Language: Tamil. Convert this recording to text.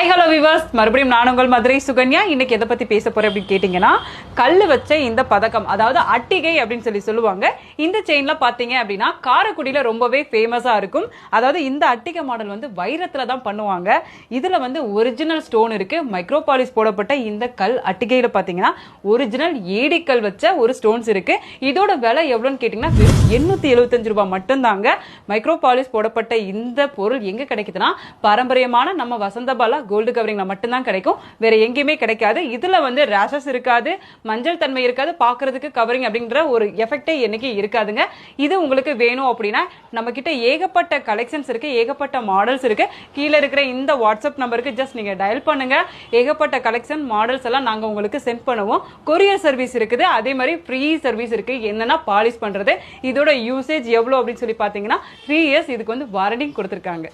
ஹாய் ஹலோ விவர்ஸ் மறுபடியும் நான் உங்கள் மதுரை சுகன்யா. இன்னைக்கு எதை பத்தி பேச போறேன் அப்படின்னு கேட்டிங்கன்னா கல் வச்ச இந்த பதக்கம் அதாவது அட்டிகை அப்படின்னு சொல்லி சொல்லுவாங்க. இந்த செயின்ல பாத்தீங்க அப்படின்னா காரைக்குடியில ரொம்பவே ஃபேமஸா இருக்கும். அதாவது இந்த அட்டிகை மாடல் வந்து வைரத்துல தான் பண்ணுவாங்க. இதுல வந்து ஒரிஜினல் ஸ்டோன் இருக்கு. மைக்ரோபாலிஸ் போடப்பட்ட இந்த கல் அட்டிகையில பாத்தீங்கன்னா ஒரிஜினல் ஏடிக்கல் வச்ச ஒரு ஸ்டோன்ஸ் இருக்கு. இதோட விலை எவ்வளோன்னு கேட்டிங்கன்னா எண்ணூற்றி எண்ணூத்தி எழுபத்தஞ்சு ரூபாய் மட்டும்தாங்க. மைக்ரோபாலிஸ் போடப்பட்ட இந்த பொருள் எங்க கிடைக்குதுன்னா பாரம்பரியமான நம்ம வசந்தபாலா கோல்டு கவரிங்ல மட்டும்தான் கிடைக்கும். வேற எங்கேயுமே கிடைக்காது. இதுல வந்து ரேஷஸ் இருக்காது மஞ்சள் தன்மை இருக்காது. பார்க்கிறதுக்கு கவரிங் அப்படின்ற ஒரு எஃபெக்டே என்னைக்கு இருக்காதுங்க. இது உங்களுக்கு வேணும் அப்படின்னா நம்ம கிட்ட ஏகப்பட்ட கலெக்ஷன்ஸ் இருக்கு ஏகப்பட்ட மாடல்ஸ் இருக்கு. கீழே இருக்கிற இந்த வாட்ஸ்அப் நம்பருக்கு ஜஸ்ட் நீங்க டயல் பண்ணுங்க. ஏகப்பட்ட கலெக்ஷன் மாடல்ஸ் எல்லாம் நாங்க உங்களுக்கு சென்ட் பண்ணுவோம். கொரியர் சர்வீஸ் இருக்குது. அதே மாதிரி ஃப்ரீ சர்வீஸ் இருக்கு. என்னன்னா பாலிஷ் பண்றது? இதோட யூசேஜ் எவ்வளோ அப்படின்னு சொல்லி பார்த்தீங்கன்னா த்ரீ இயர்ஸ் இதுக்கு வந்து வாரண்டிங் கொடுத்துருக்காங்க.